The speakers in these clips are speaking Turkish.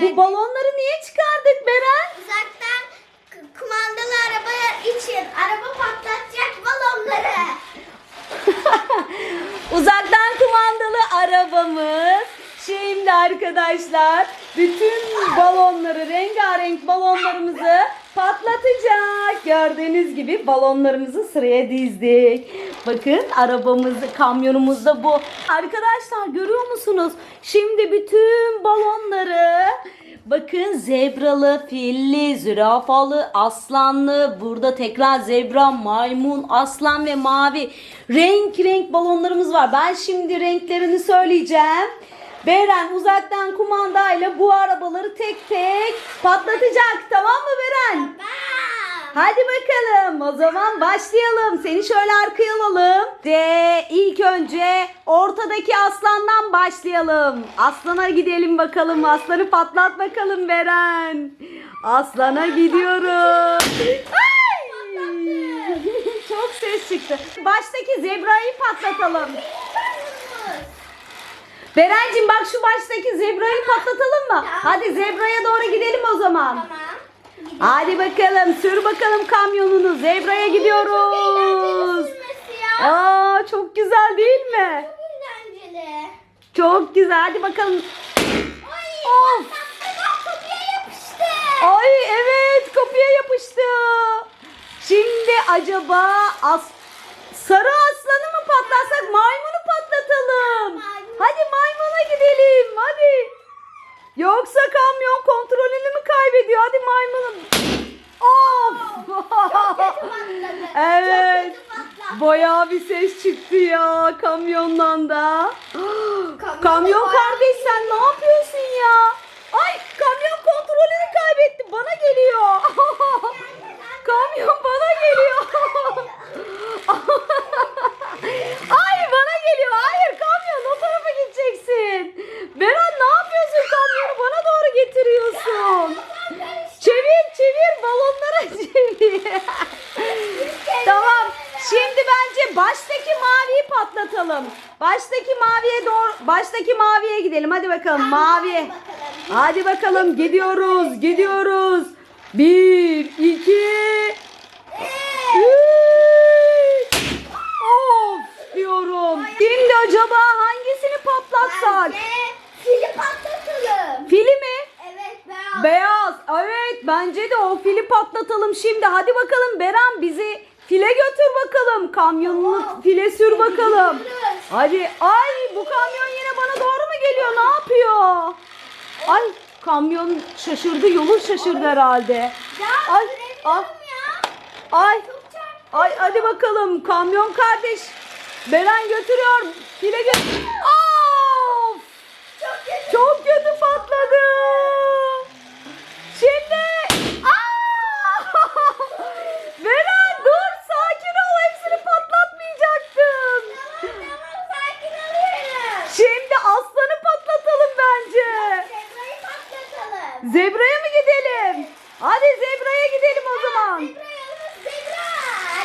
Bu balonları niye çıkardık Beren? Uzaktan kumandalı araba için araba patlatacak balonları. Uzaktan kumandalı arabamız. Şimdi arkadaşlar bütün balonları, rengarenk balonlarımızı patlatacak. Gördüğünüz gibi balonlarımızı sıraya dizdik. Bakın arabamızı, kamyonumuz da bu. Arkadaşlar görüyor musunuz? Şimdi bütün balonları Bakın zebralı, filli, zürafalı, aslanlı, burada tekrar zebra, maymun, aslan ve mavi renk renk balonlarımız var. Ben şimdi renklerini söyleyeceğim. Beren uzaktan kumandayla bu arabaları tek tek patlatacak. Tamam mı Beren? Hadi bakalım o zaman başlayalım. Seni şöyle arkaya alalım. De ilk önce ortadaki aslandan başlayalım. Aslana gidelim bakalım. Aslanı patlat bakalım Beren. Aslana gidiyoruz. Ay! Çok ses çıktı. Baştaki zebrayı patlatalım. Berencim bak şu baştaki zebrayı patlatalım mı? Hadi zebraya doğru gidelim o zaman. Tamam. Hadi bakalım sür bakalım kamyonunu. Zebraya gidiyoruz. Ya. Aa çok güzel değil mi? Çok eğlenceli. Çok güzel. Hadi bakalım. Ay Of. patlattı kapıya yapıştı. Ay evet kapıya yapıştı. Şimdi acaba as sarı aslanı mı patlatsak maymunu patlatalım. Maymun. Hadi maymuna gidelim hadi. Yoksa kamyon kontrolünü mü kaybediyor? Hadi maymunum. Of. Patladı. Evet. Çok kötü patladı. Bayağı bir ses çıktı ya kamyondan da. Kamyon bayağı kardeş sen ne yapıyorsun ya? Ay kamyon kontrolünü kaybetti. Bana geliyor. kamyon bana geliyor. Ay bana geliyor. Hayır kamyon o tarafa gideceksin. Beren ne yapıyorsun kamyonu bana doğru getiriyorsun. Çevir çevir balonlara çevir. Baştaki maviyi patlatalım. Baştaki maviye doğru baştaki maviye gidelim. Hadi bakalım mavi. Bakalım. Hadi bakalım gidiyoruz, gidiyoruz. Bir, iki, üç. Of diyorum. Şimdi acaba hangisini patlatsak? Fili patlatalım. Fili mi? Evet ben. Beyaz. Evet bence de o fili patlatalım şimdi. Hadi bakalım Beren bizi file götür bakalım. Kamyonunu file sür bakalım. Hadi. Ay bu kamyon yine bana doğru mu geliyor? Ne yapıyor? Ay kamyon şaşırdı. Yolu şaşırdı herhalde. Ay, ah. Ay. Çarptı. Ay hadi bakalım kamyon kardeş. Beren götürüyor. File götür. Of! Çok kötü. Çok kötü patladı. Şimdi. Aa! Beren dur sakin ol hepsini patlatmayacaktım. Tamam tamam sakin oluyorum. Şimdi aslanı patlatalım bence. Zebrayı patlatalım. Zebraya mı gidelim? Hadi zebraya gidelim o zaman. Zebra yalnız zebra.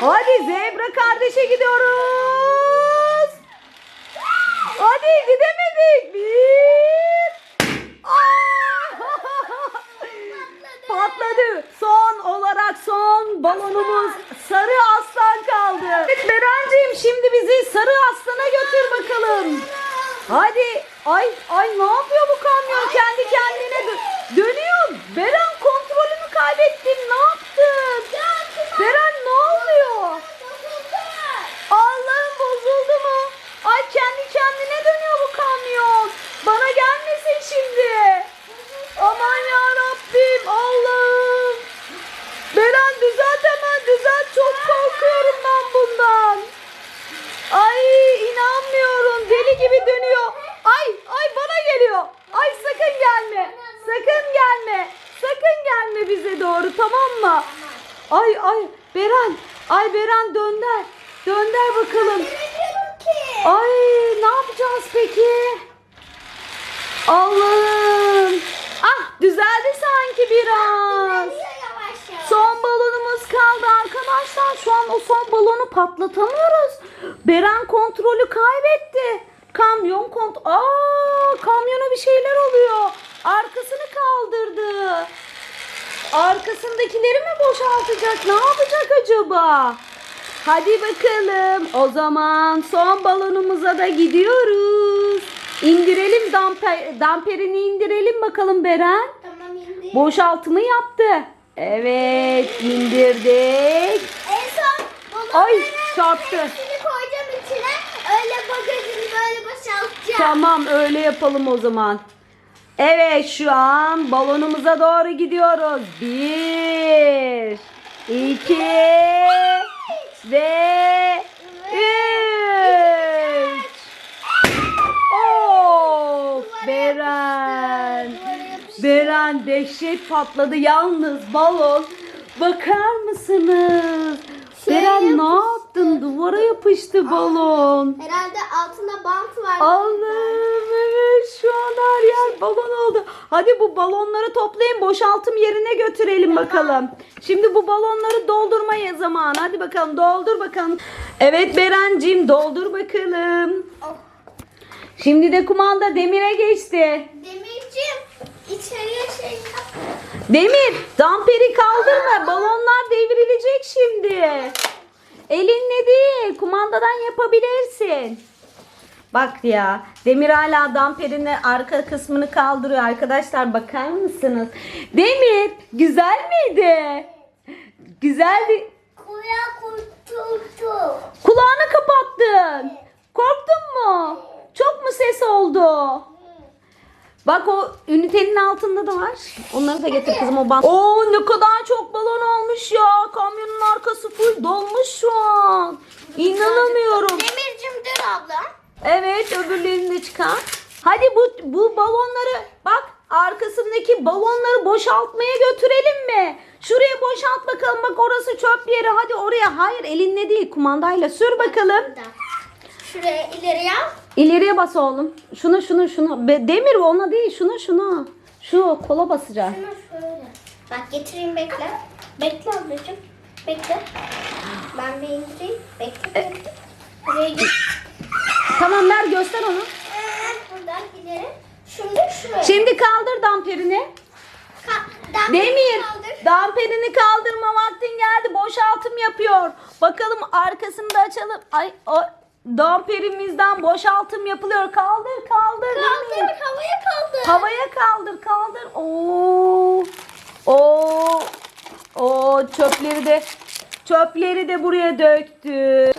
Hadi zebra kardeşe gidiyoruz. Hadi gidemedik. Bir. Aa! Patladı. Son olarak son balonumuz sarı aslan kaldı. Evet Berenciğim şimdi bizi sarı aslana götür bakalım. Hadi. Ay ay ne yapıyor bu kamyon? Kendi kendine dönüyor. Beren kontrolünü kaybettin. Ne yaptın? Beren ne oluyor? Allah'ım bozuldu mu? Ay kendi kendine dönüyor bu kamyon. Bana gelmesin şimdi. Aman ya Rabbim Allah'ım. Beren düzelt hemen düzelt. Çok korkuyorum ben bundan. Ay inanmıyorum. Deli gibi dönüyor. Ay ay bana geliyor. Ay sakın gelme. Sakın gelme. Gelme bize doğru tamam mı? Ay ay Beren. Ay Beren dönder. Dönder bakalım. Ay ne yapacağız peki? Allah'ım. Ah düzeldi sanki biraz. Son balonumuz kaldı arkadaşlar. Şu an o son balonu patlatamıyoruz. Beren kontrolü kaybetti. Kamyon kont... Aa, kamyona bir şeyler oluyor. arkasını kaldırdı. Arkasındakileri mi boşaltacak? Ne yapacak acaba? Hadi bakalım. O zaman son balonumuza da gidiyoruz. İndirelim damper, damperini indirelim bakalım Beren. Tamam indi. Boşaltımı yaptı. Evet indirdik. En son Ay, çarptı. hepsini koyacağım içine. Öyle bagajını böyle boşaltacağım. Tamam öyle yapalım o zaman. Evet şu an balonumuza doğru gidiyoruz. Bir, iki ve üç. Of Beren. Beren dehşet patladı yalnız balon. Bakar mısınız? Şey Beren ne yaptın? Duvara yapıştı balon. Herhalde altında bant var. Allah'ım evet şu an her yer balon oldu. Hadi bu balonları toplayın boşaltım yerine götürelim bakalım. Şimdi bu balonları doldurmaya zamanı. Hadi bakalım doldur bakalım. Evet Berencim doldur bakalım. Oh. Şimdi de kumanda Demir'e geçti. Demircim içeriye şey yap. Demir damperi kaldırma balonlar devrilecek şimdi. Elinle değil kumandadan yapabilirsin. Bak ya Demir hala damperin arka kısmını kaldırıyor arkadaşlar bakar mısınız? Demir güzel miydi? Güzeldi. Kuya kurtuldu. Kulağını kapattın. Korktun mu? Çok mu ses oldu? Bak o ünitenin altında da var. Onları da getir kızım o bant. Oo ne kadar çok öbürlerini de çıkar. Hadi bu, bu balonları bak arkasındaki balonları boşaltmaya götürelim mi? Şuraya boşalt bakalım bak orası çöp yeri hadi oraya. Hayır elinle değil kumandayla sür bakalım. Şuraya ileriye al. İleriye bas oğlum. Şuna şuna. Be- Demir ona değil şuna şuna. Şu kola basacağım. Şunu şöyle. Bak getireyim bekle. Bekle ablacığım. Bekle. Ben bir indireyim. Bekle bekle. Buraya git. Tamam ver göster onu. Buradan ileri. Şimdi şuraya. Şimdi kaldır damperini. Ka- damperini Demir kaldır. damperini kaldırma vaktin geldi. Boşaltım yapıyor. Bakalım arkasını da açalım. Ay o damperimizden boşaltım yapılıyor. Kaldır kaldır. Kaldır. Demir. Havaya kaldır. Havaya kaldır kaldır. Oo. Oo. Oo çöpleri de çöpleri de buraya döktü.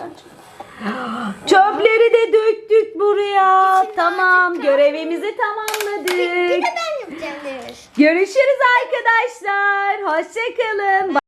Çöpleri de döktük buraya. İçinden tamam görevimizi Bir tamamladık. de ben yapacağım. Görüşürüz arkadaşlar. Hoşçakalın.